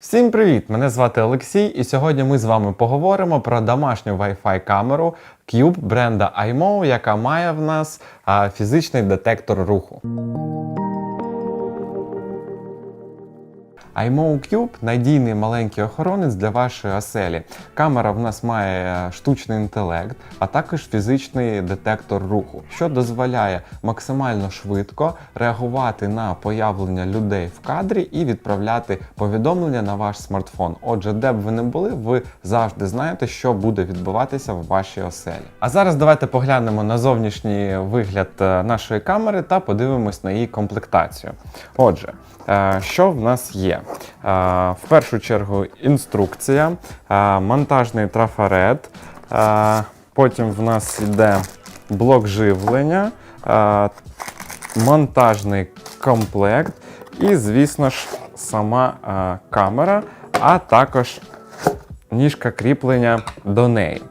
Всім привіт! Мене звати Олексій, і сьогодні ми з вами поговоримо про домашню Wi-Fi камеру Cube бренда iMO, яка має в нас а, фізичний детектор руху. iMO Cube – надійний маленький охоронець для вашої оселі. Камера в нас має штучний інтелект, а також фізичний детектор руху, що дозволяє максимально швидко реагувати на появлення людей в кадрі і відправляти повідомлення на ваш смартфон. Отже, де б ви не були, ви завжди знаєте, що буде відбуватися в вашій оселі. А зараз давайте поглянемо на зовнішній вигляд е, нашої камери та подивимось на її комплектацію. Отже, е, що в нас є? Е, В першу чергу інструкція, е, монтажний трафарет, е, потім в нас йде блок живлення, монтажний комплект і, звісно ж, сама камера, а також ніжка кріплення до неї.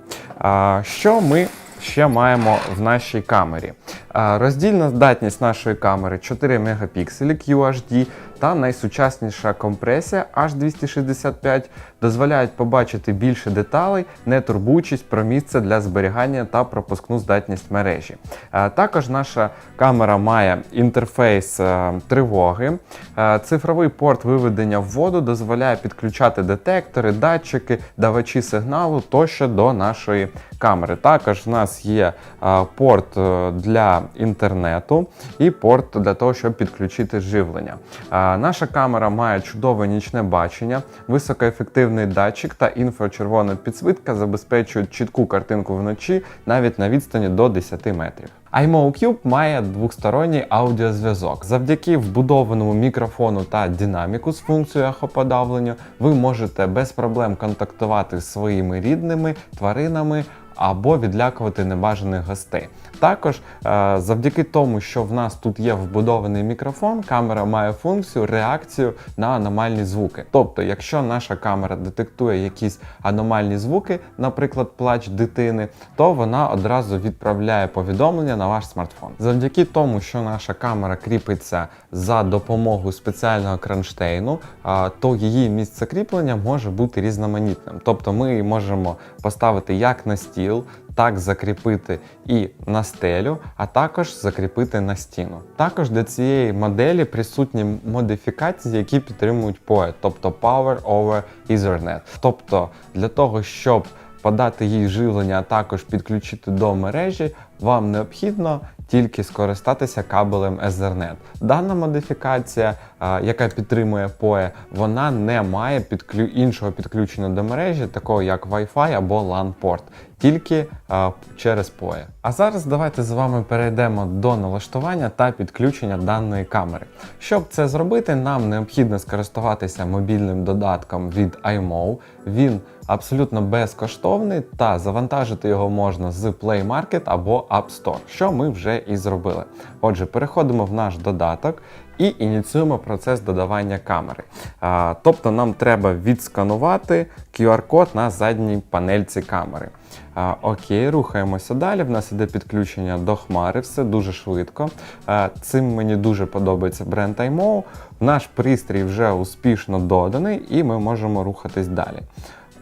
Що ми ще маємо в нашій камері? Роздільна здатність нашої камери 4 мегапікселі QHD та найсучасніша компресія H265 дозволяють побачити більше деталей, не турбуючись про місце для зберігання та пропускну здатність мережі. Також наша камера має інтерфейс е, тривоги. Е, Цифровий порт виведення в воду дозволяє підключати детектори, датчики, давачі сигналу тощо до нашої камери. Також в нас є е, порт для інтернету і порт для того, щоб підключити живлення. Наша камера має чудове нічне бачення, високоефективний датчик та інфрачервона підсвітка забезпечують чітку картинку вночі навіть на відстані до 10 метрів. iMO Cube має двосторонній аудіозв'язок. Завдяки вбудованому мікрофону та динаміку з функцією ехоподавлення ви можете без проблем контактувати з своїми рідними, тваринами або відлякувати небажаних гостей. Також е, завдяки тому, що в нас тут є вбудований мікрофон, камера має функцію реакцію на аномальні звуки. Тобто, якщо наша камера детектує якісь аномальні звуки, наприклад, плач дитини, то вона одразу відправляє повідомлення на ваш смартфон. Завдяки тому, що наша камера кріпиться за допомогою спеціального кронштейну, то її місце кріплення може бути різноманітним. Тобто ми можемо поставити як на стіл, так закріпити і на стелю, а також закріпити на стіну. Також до цієї моделі присутні модифікації, які підтримують PoE, тобто Power over Ethernet. Тобто для того, щоб подати їй живлення, а також підключити до мережі, вам необхідно тільки скористатися кабелем Ethernet. Дана модифікація, яка підтримує PoE, вона не має підклю... іншого підключення до мережі, такого як Wi-Fi або LAN-порт, тільки а, через PoE. А зараз давайте з вами перейдемо до налаштування та підключення даної камери. Щоб це зробити, нам необхідно скористуватися мобільним додатком від iMO. Він абсолютно безкоштовний та завантажити його можна з Play Market або App Store, що ми вже і зробили. Отже, переходимо в наш додаток і ініціюємо процес додавання камери. Тобто нам треба відсканувати QR-код на задній панельці камери. Окей, рухаємося далі. В нас іде підключення до хмари, все дуже швидко. Цим мені дуже подобається бренд iMO. Наш пристрій вже успішно доданий, і ми можемо рухатись далі.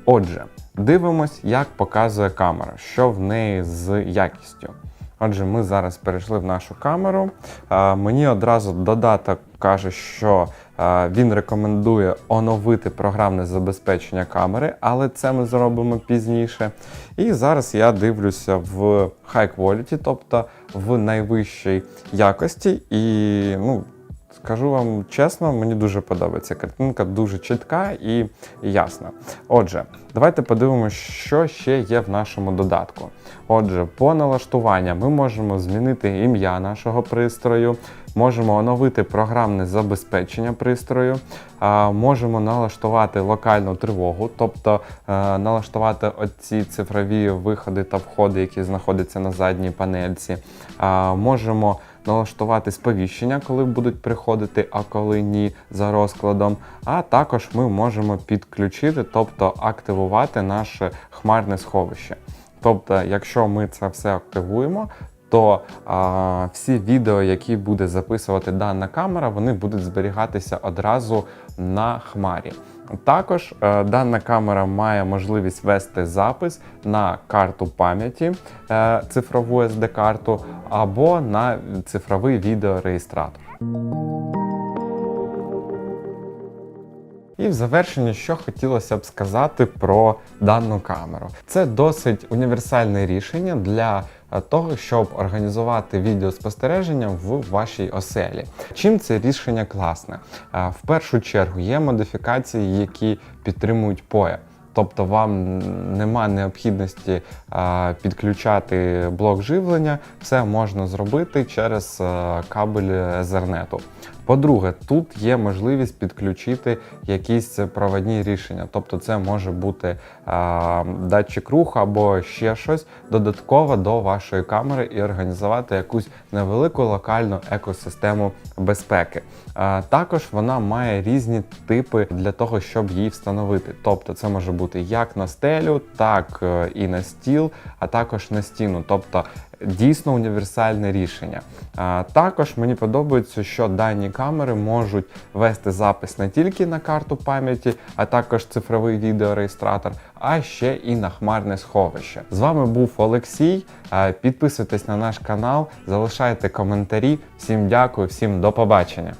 Отже, дивимось, як показує камера, що в неї з якістю. Отже, ми зараз перейшли в нашу камеру. Мені одразу додаток каже, що він рекомендує оновити програмне забезпечення камери, але це ми зробимо пізніше. І зараз я дивлюся в high quality, тобто в найвищій якості. І ну, Скажу вам чесно, мені дуже подобається. Картинка дуже чітка і ясна. Отже, давайте подивимося, що ще є в нашому додатку. Отже, по налаштуванням ми можемо змінити ім'я нашого пристрою, можемо оновити програмне забезпечення пристрою, можемо налаштувати локальну тривогу, тобто е, налаштувати оці цифрові виходи та входи, які знаходяться на задній панельці. Можемо налаштувати сповіщення, коли будуть приходити, а коли ні, за розкладом. А також ми можемо підключити, тобто активувати наше хмарне сховище. Тобто, якщо ми це все активуємо, то а, всі відео, які буде записувати дана камера, вони будуть зберігатися одразу на хмарі. Також е, дана камера має можливість вести запис на карту пам'яті е, цифрову SD-карту або на цифровий відеореєстратор. І в завершенні, що хотілося б сказати про дану камеру. Це досить універсальне рішення для того, щоб організувати відеоспостереження в вашій оселі. Чим це рішення класне? Е, В першу чергу є модифікації, які підтримують POE. Тобто вам нема необхідності а, підключати блок живлення, все можна зробити через а, кабель Ethernet. По-друге, тут є можливість підключити якісь проводні рішення. Тобто, це може бути а, датчик руху або ще щось додатково до вашої камери і організувати якусь невелику локальну екосистему безпеки. А, також вона має різні типи для того, щоб її встановити. Тобто, це може бути як на стелю, так е, і на стіл, а також на стіну. Тобто дійсно універсальне рішення. Також мені подобається, що дані камери можуть вести запис не тільки на карту пам'яті, а також цифровий відеореєстратор, а ще і на хмарне сховище. З вами був Олексій. Підписуйтесь на наш канал, залишайте коментарі. Всім дякую, всім до побачення.